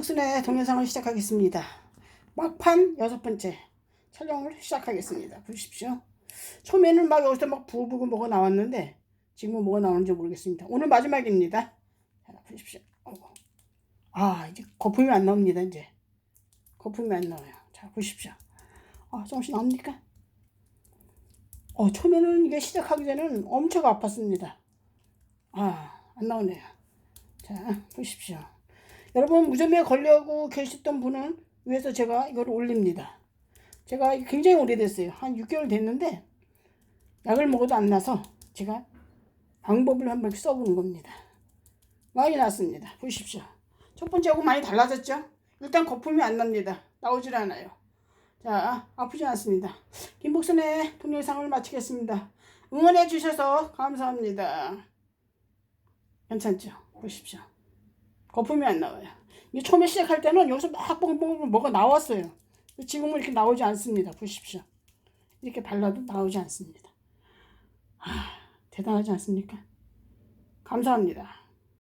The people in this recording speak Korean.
복순의 동영상을 시작하겠습니다. 막판 여섯 번째 촬영을 시작하겠습니다. 보십시오. 처음에는 막 여기서 막 부부고 뭐가 나왔는데 지금은 뭐가 나오는지 모르겠습니다. 오늘 마지막입니다. 자, 보십시오. 아 이제 거품이 안 나옵니다. 이제 거품이 안 나와요. 자 보십시오. 아 조금씩 나옵니까? 어 처음에는 이게 시작하기 전에는 엄청 아팠습니다. 아 안 나오네요. 자 보십시오. 여러분 무좀에 걸려고 계셨던 분은 위에서 제가 이걸 올립니다. 제가 굉장히 오래됐어요. 한 6개월 됐는데 약을 먹어도 안 나서 제가 방법을 한번 써보는 겁니다. 많이 났습니다. 보십시오. 첫 번째하고 많이 달라졌죠? 일단 거품이 안 납니다. 나오질 않아요. 자, 아프지 않습니다. 김복순의 동영상을 마치겠습니다. 응원해 주셔서 감사합니다. 괜찮죠? 보십시오. 거품이 안 나와요. 이 처음에 시작할 때는 여기서 막 뻥뻥 뭐가 나왔어요. 지금은 이렇게 나오지 않습니다. 보십시오. 이렇게 발라도 나오지 않습니다. 아, 대단하지 않습니까? 감사합니다.